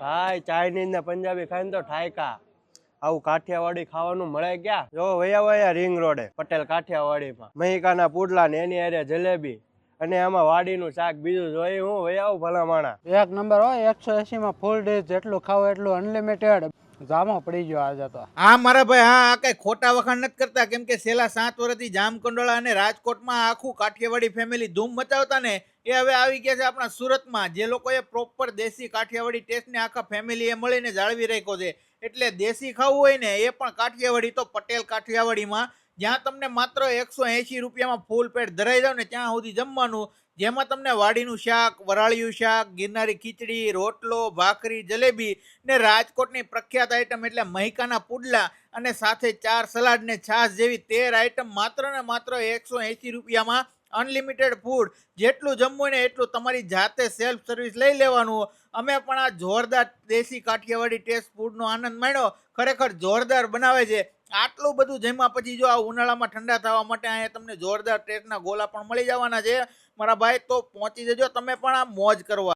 ભાઈ ચાઇનીઝ ને પંજાબી ખાઈને તો ઠાયકા. આવું કાઠિયાવાડી ખાવાનું મળે ક્યાં? જો વયા વયા રિંગ રોડે, પટેલ કાઠિયાવાડીમાં. મહિકાના પુડલા ને એની અરે જલેબી. અને આમાં વાડીનું શાક બીજું જોઈ હું વયા આવું ભલા માણા. એક નંબર હોય એકસો એસી માં ફૂલ ડીશ જેટલું ખાવ એટલું અનલિમિટેડ જામો પડી ગયો આજે તો. હા મારા ભાઈ હા આ કઈ ખોટા વખાણ નથી કરતા. કેમ કે છેલ્લા સાત વર્ષથી જામકંડોળા અને રાજકોટમાં આખું કાઠિયાવાડી ફેમિલી ધૂમ મચાવતા ને એ હવે આવી ગયા છે આપણા સુરતમાં. જે લોકોએ પ્રોપર દેશી કાઠિયાવાડી ટેસ્ટને આખા ફેમિલીએ મળીને જાળવી રાખ્યો છે. એટલે દેશી ખાવું હોય ને એ પણ કાઠિયાવાડી તો પટેલ કાઠિયાવાડીમાં જ્યાં તમને માત્ર એકસો એંશી રૂપિયામાં ફૂલ પેટ ધરાઈ જાવ ને ત્યાં સુધી જમવાનું, જેમાં તમને વાડીનું શાક, વરાળિયું શાક, ગિરનારી ખીચડી, રોટલો, ભાખરી, જલેબી ને રાજકોટની પ્રખ્યાત આઈટમ એટલે મહિકાના પુડલા અને સાથે ચાર સલાડ ને છાશ જેવી તેર આઈટમ માત્ર ને માત્ર એકસો એંશી રૂપિયામાં અનલિમિટેડ ફૂડ જેટલું જમવું ને એટલું તમારી જાતે સેલ્ફ સર્વિસ લઈ લેવાનું. અમે પણ આ જોરદાર દેશી કાઠિયાવાડી ટેસ્ટ ફૂડનો આનંદ માણ્યો. ખરેખર જોરદાર બનાવે છે. આટલું બધું જેમાં પછી જો આ ઉનાળામાં ઠંડા થવા માટે અહીંયા તમને જોરદાર ટેસ્ટના ગોલા પણ મળી જવાના છે. મારા ભાઈ, તો પહોંચી જજો. તમે પણ આ મોજ કરવા.